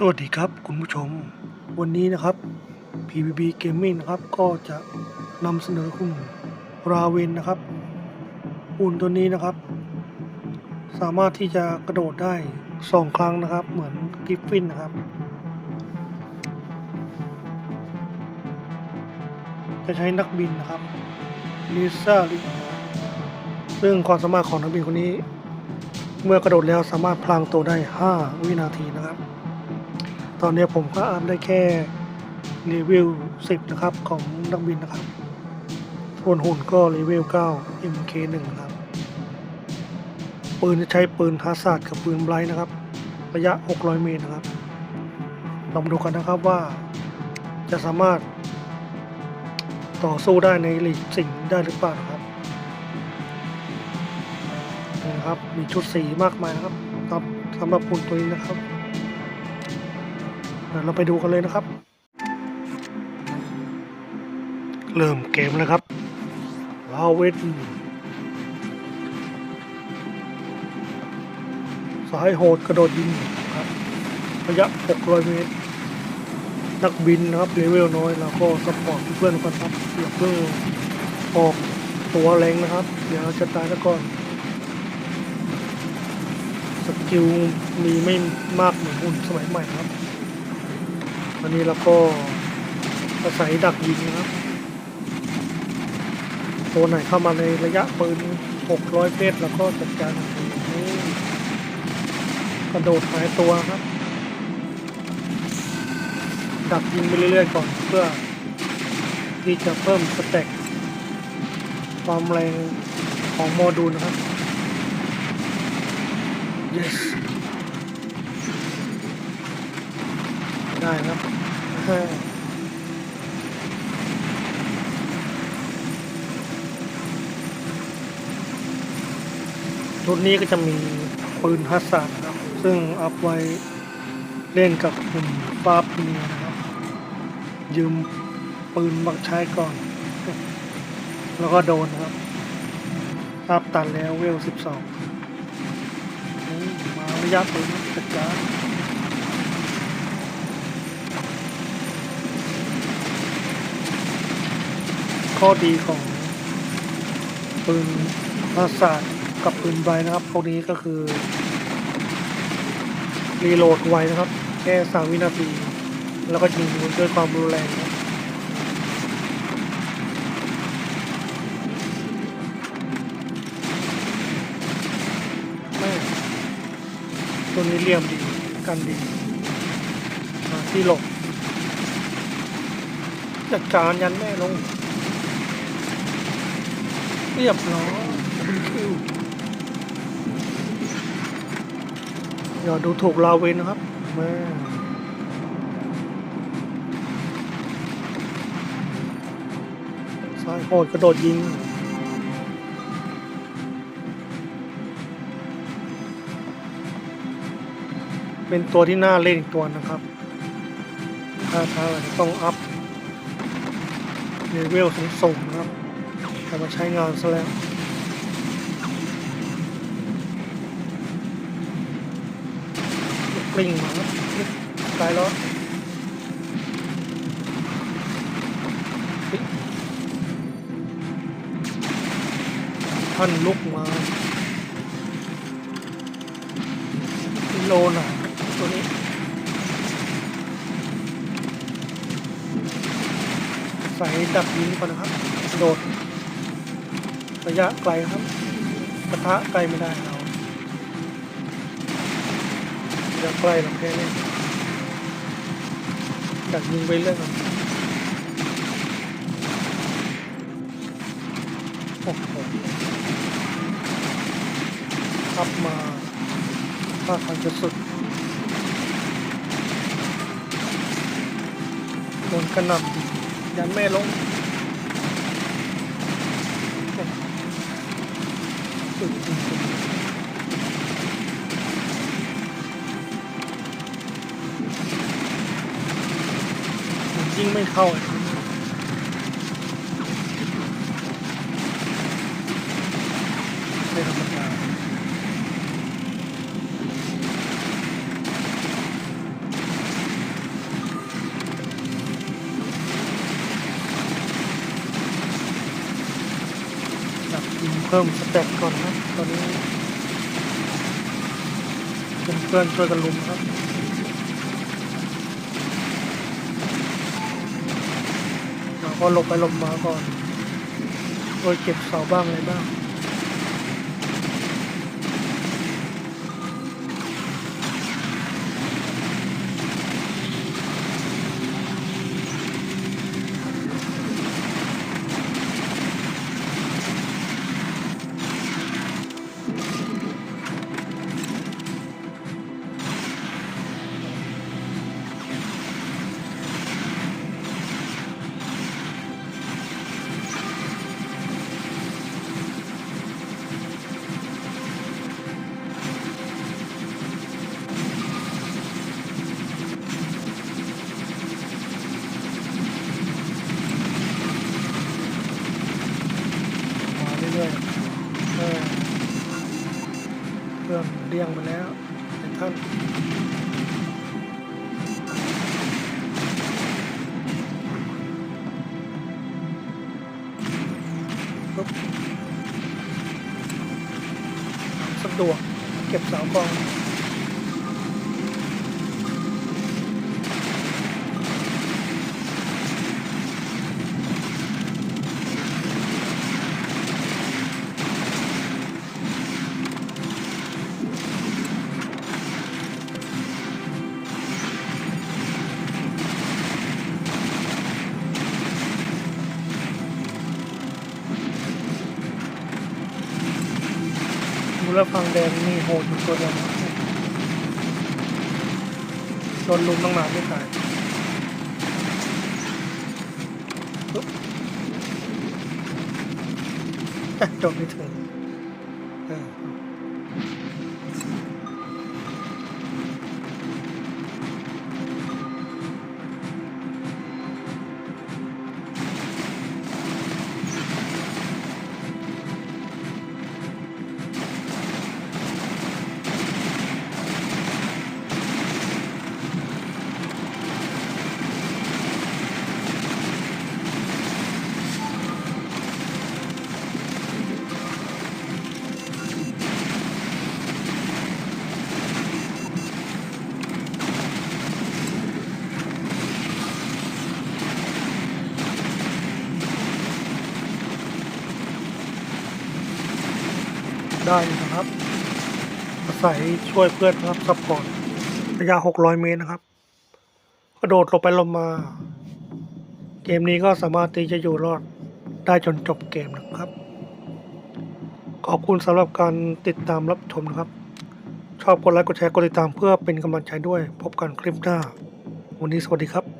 สวัสดีครับคุณผู้ชม วันนี้นะครับ PVB Gaming นะครับ ก็จะนำเสนอหุ่นราเวนนะครับหุ่นตัวนี้นะครับ สามารถที่จะกระโดดได้สองครั้งนะครับ เหมือนกิฟฟินนะครับ จะใช้นักบินนะครับลิซ่าลิซึ่งความสามารถของนักบินคนนี้ เมื่อกระโดดแล้วสามารถพลางตัวได้ 5 วินาทีนะครับ ตอนนี้ผมก็อัพได้แค่เลเวล10 นะครับ ของนักบินนะครับส่วนหุ่นก็เลเวล9 MK1 นะครับ ปืนจะใช้ปืนฮาร์ดกับปืนไบรท์นะครับ ระยะ 600 เมตรนะครับเรามาดูกันนะครับว่าจะสามารถต่อสู้ได้ในลีกสิ่งได้หรือเปล่านะครับนะครับ มีชุดสีมากมายนะครับครับสำหรับหุ่นตัวนี้นะครับ เดี๋ยวเราไปดูกันเลยนะครับ เริ่มเกมแล้วครับลาเวนสายโหดกระโดดยิงครับระยะ 600 เมตร นักบินนะครับเลเวลน้อยเราก็สปอร์ตเพื่อนก่อนครับอย่าเพิ่งออกตัวแรงนะครับ เดี๋ยวจะตายแล้วก่อนสกิลมีไม่มากเหมือนหุ่นสมัยใหม่ครับ อันนี้เราก็อาศัยดักยิงนะครับตัวไหนเข้ามาในระยะปืน 600 เมตร แล้วก็จัดการทันทีนี่กระโดดหายตัวครับ ดักยิงไปเรื่อยๆก่อนเพื่อ ที่จะเพิ่มสเต็กความแรงของโมดูลนะครับ yes ได้ครับชุดนี้ก็จะมีปืนฮัสซันนะครับ ซึ่งอัพไว้เล่นกับหุ่นฟ้าพีนะครับ ยืมปืนมาใช้ก่อน แล้วก็โดนครับอัพตันแล้วเวล 12 มาระยะปืนจัดการ ข้อดีของปืนภาษาสกับปืนไวนะครับพวกนี้ก็คือ รีโหลดไวนะครับ แค่สามวินาที แล้วก็ยิงด้วยความรุนแรงนะแม่ตัวนี้เลี่ยมดีกันดีที่หลบจัดการยันแม่ลง เรียบร้อยคิวอย่าดูถูกลาเวนนะครับแม่สายโหดกระโดดยิงเป็นตัวที่น่าเล่นอีกตัวนะครับถ้าทางอาจะต้องอัพเลเวลสูงๆนะครับ แต่มาใช้งานซะแล้วกลิ้งมาครับตายแล้วท่านลุกมาโลน่ะตัวนี้ใส่ดับยิงก่อนนะครับ โดด ระยะไกลครับกระทะไกลไม่ได้เราระยะใกล้เราแค่นี้จากยิงไปเรื่อยก่อนโอ้โหขับมาถ้าทางจะสุดโดนกระหน่ำยันแม่ลง สุด จริงๆมันยิงไม่เข้า เพิ่มสเต็ปก่อนนะครับตอนนี้เพื่อนๆช่วยกันลุมครับเราก็หลบไปหลบมาก่อนโดยเก็บเสาบ้างอะไรบ้าง รียงมาแล้วเป็นท่านปุ๊บสะดวกเก็บเสากอง ดูแล้วฟังแดงมีโหดอยู่ตัวเดียวนะโดนลุมต้องมาไม่ตายจบไม่ถึงเออ ได้นะครับอาศัยช่วยเพื่อนนะครับซัพพอร์ตระยะ600เมตรนะครับกระโดดลงไปลงมา เกมนี้ก็สามารถที่จะอยู่รอดได้จนจบเกมนะครับ ขอบคุณสำหรับการติดตามรับชมนะครับ ชอบกดไลค์กดแชร์กดติดตามเพื่อเป็นกำลังใจด้วย พบกันคลิปหน้า วันนี้สวัสดีครับ